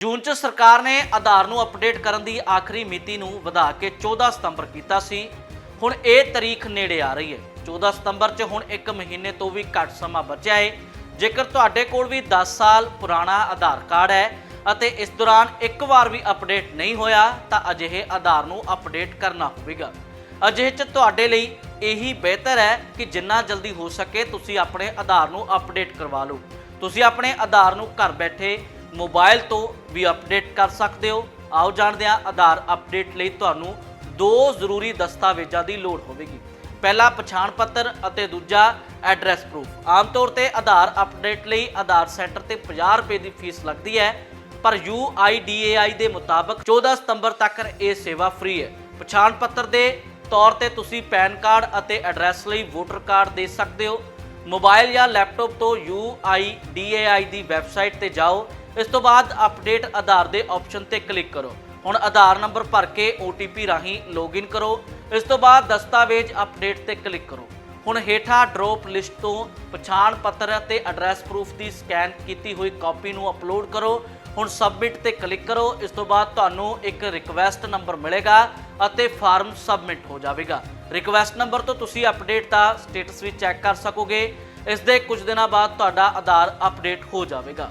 ਜੂਨ 'ਚ ਸਰਕਾਰ ਨੇ ਆਧਾਰ ਨੂੰ ਅਪਡੇਟ ਕਰਨ ਦੀ ਆਖਰੀ ਮਿਤੀ ਨੂੰ ਵਧਾ ਕੇ 14 ਸਤੰਬਰ ਕੀਤਾ ਸੀ। ਹੁਣ ਇਹ ਤਾਰੀਖ ਨੇੜੇ ਆ ਰਹੀ ਹੈ। 14 ਸਤੰਬਰ 'ਚ ਹੁਣ 1 ਮਹੀਨੇ ਤੋਂ ਵੀ ਘੱਟ ਸਮਾਂ ਬਚਿਆ ਹੈ ਜੇਕਰ ਤੁਹਾਡੇ ਕੋਲ ਵੀ 10 ਸਾਲ ਪੁਰਾਣਾ ਆਧਾਰ ਕਾਰਡ ਹੈ ਅਤੇ ਇਸ ਦੌਰਾਨ ਇੱਕ ਵਾਰ ਵੀ ਅਪਡੇਟ ਨਹੀਂ ਹੋਇਆ, ਤਾਂ ਅਜਿਹੇ ਆਧਾਰ ਨੂੰ ਅਪਡੇਟ ਕਰਨਾ ਹੋਵੇਗਾ। ਅਜਿਹੇ 'ਚ ਤੁਹਾਡੇ ਲਈ ਇਹੀ ਬਿਹਤਰ ਹੈ ਕਿ ਜਿੰਨਾ ਜਲਦੀ ਹੋ ਸਕੇ ਤੁਸੀਂ ਆਪਣੇ ਆਧਾਰ ਨੂੰ ਅਪਡੇਟ ਕਰਵਾ ਲਓ। ਤੁਸੀਂ ਆਪਣੇ ਆਧਾਰ ਨੂੰ ਘਰ ਬੈਠੇ ਮੋਬਾਈਲ ਤੋਂ ਵੀ ਅਪਡੇਟ ਕਰ ਸਕਦੇ ਹੋ। ਆਓ ਜਾਣਦੇ ਹਾਂ ਆਧਾਰ ਅਪਡੇਟ ਲਈ ਤੁਹਾਨੂੰ ਦੋ ਜ਼ਰੂਰੀ ਦਸਤਾਵੇਜ਼ਾਂ ਦੀ ਲੋੜ ਹੋਵੇਗੀ। ਪਹਿਲਾ ਪਛਾਣ ਪੱਤਰ ਅਤੇ ਦੂਜਾ ਐਡਰੈਸ ਪ੍ਰੂਫ ਆਮ ਤੌਰ ਤੇ ਆਧਾਰ ਅਪਡੇਟ ਲਈ ਆਧਾਰ ਸੈਂਟਰ ਤੇ 50 ਰੁਪਏ ਦੀ ਫੀਸ ਲੱਗਦੀ ਹੈ, ਪਰ UIDAI ਦੇ ਮੁਤਾਬਕ 14 ਸਤੰਬਰ ਤੱਕ ਇਹ ਸੇਵਾ ਫ੍ਰੀ ਹੈ। ਪਛਾਣ ਪੱਤਰ ਦੇ ਤੌਰ ਤੇ ਤੁਸੀਂ ਪੈਨ ਕਾਰਡ ਅਤੇ ਐਡਰੈਸ ਲਈ ਵੋਟਰ ਕਾਰਡ ਦੇ ਸਕਦੇ ਹੋ। ਮੋਬਾਈਲ ਜਾਂ ਲੈਪਟਾਪ ਤੋਂ UIDAI ਦੀ ਵੈਬਸਾਈਟ ਤੇ ਜਾਓ। ਇਸ ਤੋਂ ਬਾਅਦ ਅਪਡੇਟ ਆਧਾਰ ਦੇ ਆਪਸ਼ਨ ਤੇ ਕਲਿੱਕ ਕਰੋ। ਹੁਣ ਆਧਾਰ ਨੰਬਰ ਭਰ ਕੇ OTP ਰਾਹੀਂ ਲੌਗਇਨ ਕਰੋ। ਇਸ ਤੋਂ ਬਾਅਦ ਦਸਤਾਵੇਜ਼ ਅਪਡੇਟ ਤੇ ਕਲਿੱਕ ਕਰੋ। ਹੁਣ ਹੇਠਾਂ ਡ੍ਰੌਪ ਲਿਸਟ ਤੋਂ ਪਛਾਣ ਪੱਤਰ ਅਤੇ ਐਡਰੈਸ ਪ੍ਰੂਫ ਦੀ ਸਕੈਨ ਕੀਤੀ ਹੋਈ ਕਾਪੀ ਨੂੰ ਅਪਲੋਡ ਕਰੋ। ਹੁਣ ਸਬਮਿਟ ਤੇ ਕਲਿੱਕ ਕਰੋ। ਇਸ ਤੋਂ ਬਾਅਦ ਤੁਹਾਨੂੰ ਇੱਕ ਰਿਕਵੈਸਟ ਨੰਬਰ ਮਿਲੇਗਾ ਅਤੇ ਫਾਰਮ ਸਬਮਿਟ ਹੋ ਜਾਵੇਗਾ। ਰਿਕਵੈਸਟ ਨੰਬਰ ਤੋਂ ਤੁਸੀਂ ਅਪਡੇਟ ਦਾ ਸਟੇਟਸ ਵੀ ਚੈੱਕ ਕਰ ਸਕੋਗੇ। ਇਸ ਦੇ ਕੁਝ ਦਿਨਾਂ ਬਾਅਦ ਤੁਹਾਡਾ ਆਧਾਰ ਅਪਡੇਟ ਹੋ ਜਾਵੇਗਾ।